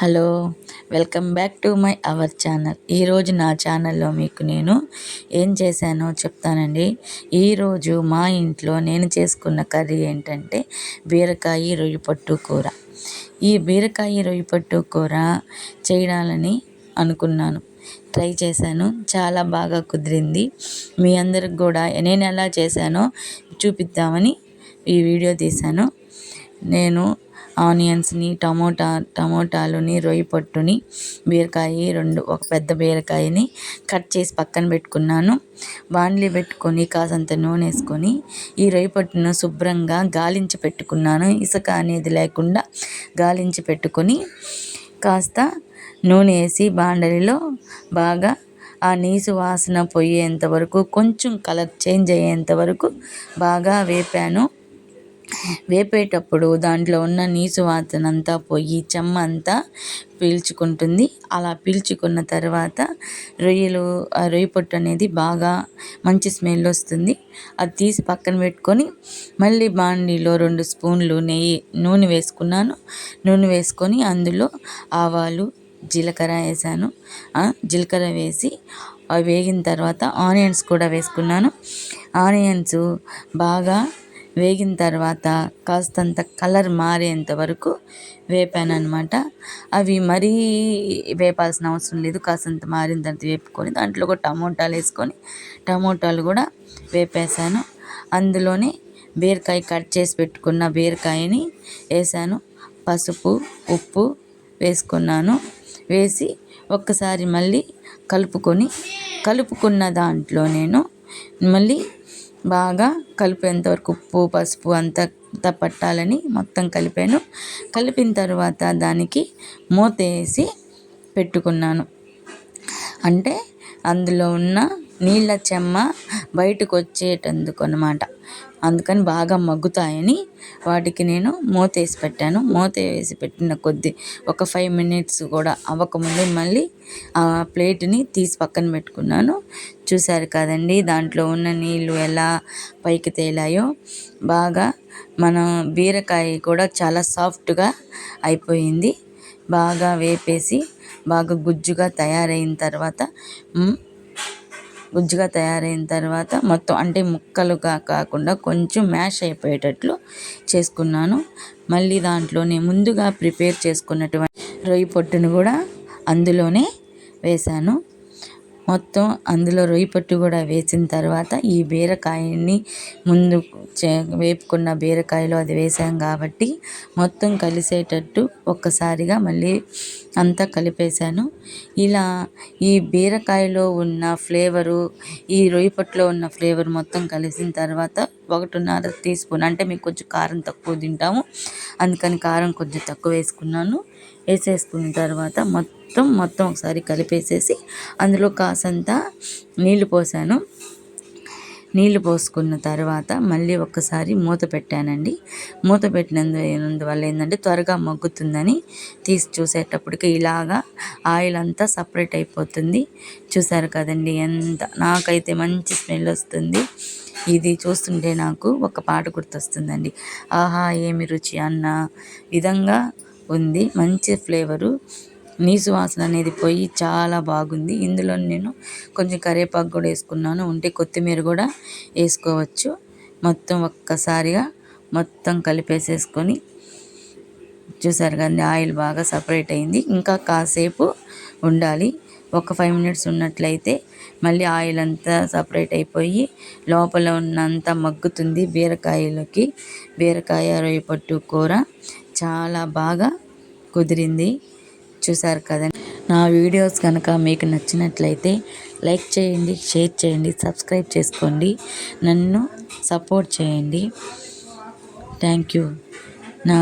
Hello welcome back to my our channel. ఈరోజు నా ఛానల్లో మీకు నేను ఏం చేశానో చెప్తానండి. ఈరోజు మా ఇంట్లో నేను చేసుకున్న కర్రీ ఏంటంటే బీరకాయ రొయ్యి పట్టు కూర. ఈ బీరకాయ రొయ్యి పట్టు కూర చేయాలని అనుకున్నాను. ట్రై చేశాను. చాలా బాగా కుదిరింది. మీ అందరికి కూడా నేను ఎలా చేశానో చూపిద్దామని ఈ వీడియో తీశాను. నేను ఆనియన్స్ని టమోటా టమోటాలని రొయ్యి పొట్టుని బీరకాయ రెండు ఒక పెద్ద బీరకాయని కట్ చేసి పక్కన పెట్టుకున్నాను. బాండ్లీ పెట్టుకొని కాసంత నూనె వేసుకొని ఈ రొయ్యి పొట్టును శుభ్రంగా గాలించి పెట్టుకున్నాను. ఇసుక అనేది లేకుండా గాలించి పెట్టుకొని కాస్త నూనె వేసి బాండలిలో బాగా ఆ నీసు వాసన పోయేంత వరకు కొంచెం కలర్ చేంజ్ అయ్యేంత వరకు బాగా వేపాను. వేపేటప్పుడు దాంట్లో ఉన్న నీసు వాసన అంతా పోయి చెమ్మ అంతా పీల్చుకుంటుంది. అలా పీల్చుకున్న తర్వాత రొయ్యలు ఆ రొయ్య పొట్టు అనేది బాగా మంచి స్మెల్ వస్తుంది. అది తీసి పక్కన పెట్టుకొని మళ్ళీ బాండీలో రెండు స్పూన్లు నెయ్యి నూనె వేసుకున్నాను. నూనె వేసుకొని అందులో ఆవాలు జీలకర్ర వేసాను. జీలకర్ర వేసి అవి వేగిన తర్వాత ఆనియన్స్ కూడా వేసుకున్నాను. ఆనియన్స్ బాగా వేగిన తర్వాత కాస్తంత కలర్ మారేంత వరకు వేపాను అనమాట అవి మరీ వేపాల్సిన అవసరం లేదు. కాస్తంత మారిన తర్వాత వేపుకొని దాంట్లో కూడా టమోటాలు వేసుకొని టమోటాలు కూడా వేపేసాను. అందులోనే బీరకాయ కట్ చేసి పెట్టుకున్న బీరకాయని వేసాను. పసుపు ఉప్పు వేసుకున్నాను. వేసి ఒక్కసారి మళ్ళీ కలుపుకొని కలుపుకున్న దాంట్లో నేను మళ్ళీ బాగా కలిపేంత వరకు ఉప్పు పసుపు అంతా పట్టాలని మొత్తం కలిపాను. కలిపిన తర్వాత దానికి మూత వేసి పెట్టుకున్నాను. అంటే అందులో ఉన్న నీళ్ళ చెమ్మ బయటకు వచ్చేటందుకు అనమాట అందుకని బాగా మగ్గుతాయని వాటికి నేను మూత వేసి పెట్టాను. మూత వేసి పెట్టిన కొద్ది ఒక ఫైవ్ మినిట్స్ కూడా అవ్వకముందే మళ్ళీ ఆ ప్లేట్ని తీసి పక్కన పెట్టుకున్నాను. చూశారు కదండి దాంట్లో ఉన్న నీళ్ళు ఎలా పైకి తేలాయో. బాగా మన బీరకాయ కూడా చాలా సాఫ్ట్గా అయిపోయింది. బాగా వేపేసి బాగా గుజ్జుగా తయారైన తర్వాత గుజ్జుగా తయారైన తర్వాత మొత్తం అంటే ముక్కలుగా కాకుండా కొంచెం మ్యాష్ అయిపోయేటట్లు చేసుకున్నాను. మళ్ళీ దాంట్లోనే ముందుగా ప్రిపేర్ చేసుకున్నటువంటి రొయ్యి పొట్టును కూడా అందులోనే వేశాను. మొత్తం అందులో రొయ్యి పట్టు కూడా వేసిన తర్వాత ఈ బీరకాయని ముందు వేపుకున్న బీరకాయలో అది వేసాం కాబట్టి మొత్తం కలిసేటట్టు ఒక్కసారిగా మళ్ళీ అంతా కలిపేశాను. ఇలా ఈ బీరకాయలో ఉన్న ఫ్లేవరు ఈ రొయ్యి పట్టులో ఉన్న ఫ్లేవర్ మొత్తం కలిసిన తర్వాత ఒకటిన్నర టీ స్పూన్. అంటే మీకు కొంచెం కారం తక్కువ తింటాము. అందుకని కారం కొంచెం తక్కువ వేసుకున్నాను. వేసేసుకున్న తర్వాత మొత్తం మొత్తం ఒకసారి కలిపేసేసి అందులో కాసంత నీళ్ళు పోసాను. నీళ్ళు పోసుకున్న తర్వాత మళ్ళీ ఒక్కసారి మూత పెట్టానండి. మూత పెట్టినందువల్ల ఏంటంటే త్వరగా మగ్గుతుందని తీసి చూసేటప్పటికి ఇలాగా ఆయిల్ అంతా సపరేట్ అయిపోతుంది. చూసారు కదండి ఎంత నాకైతే మంచి స్మెల్ వస్తుంది. ఇది చూస్తుంటే నాకు ఒక పాట గుర్తొస్తుందండి. ఆహా ఏమి రుచి అన్న విధంగా ఉంది. మంచి ఫ్లేవరు. నీసు వాసన అనేది పోయి చాలా బాగుంది. ఇందులో నేను కొంచెం కరివేపాకు కూడా వేసుకున్నాను. ఉంటే కొత్తిమీర కూడా వేసుకోవచ్చు. మొత్తం ఒక్కసారిగా మొత్తం కలిపేసేసుకొని చూసారు కానీ ఆయిల్ బాగా సపరేట్ అయింది. ఇంకా కాసేపు ఉండాలి. ఒక ఫైవ్ మినిట్స్ ఉన్నట్లయితే మళ్ళీ ఆయిల్ అంతా సపరేట్ అయిపోయి లోపల ఉన్నంత మగ్గుతుంది. బీరకాయలకి బీరకాయ రొయ్య పట్టు కూర చాలా బాగా కుదిరింది. చూసారు కదండి నా వీడియోస్ కనుక మీకు నచ్చినట్లయితే లైక్ చేయండి షేర్ చేయండి సబ్స్క్రైబ్ చేసుకోండి. నన్ను సపోర్ట్ చేయండి. థ్యాంక్ యూ నా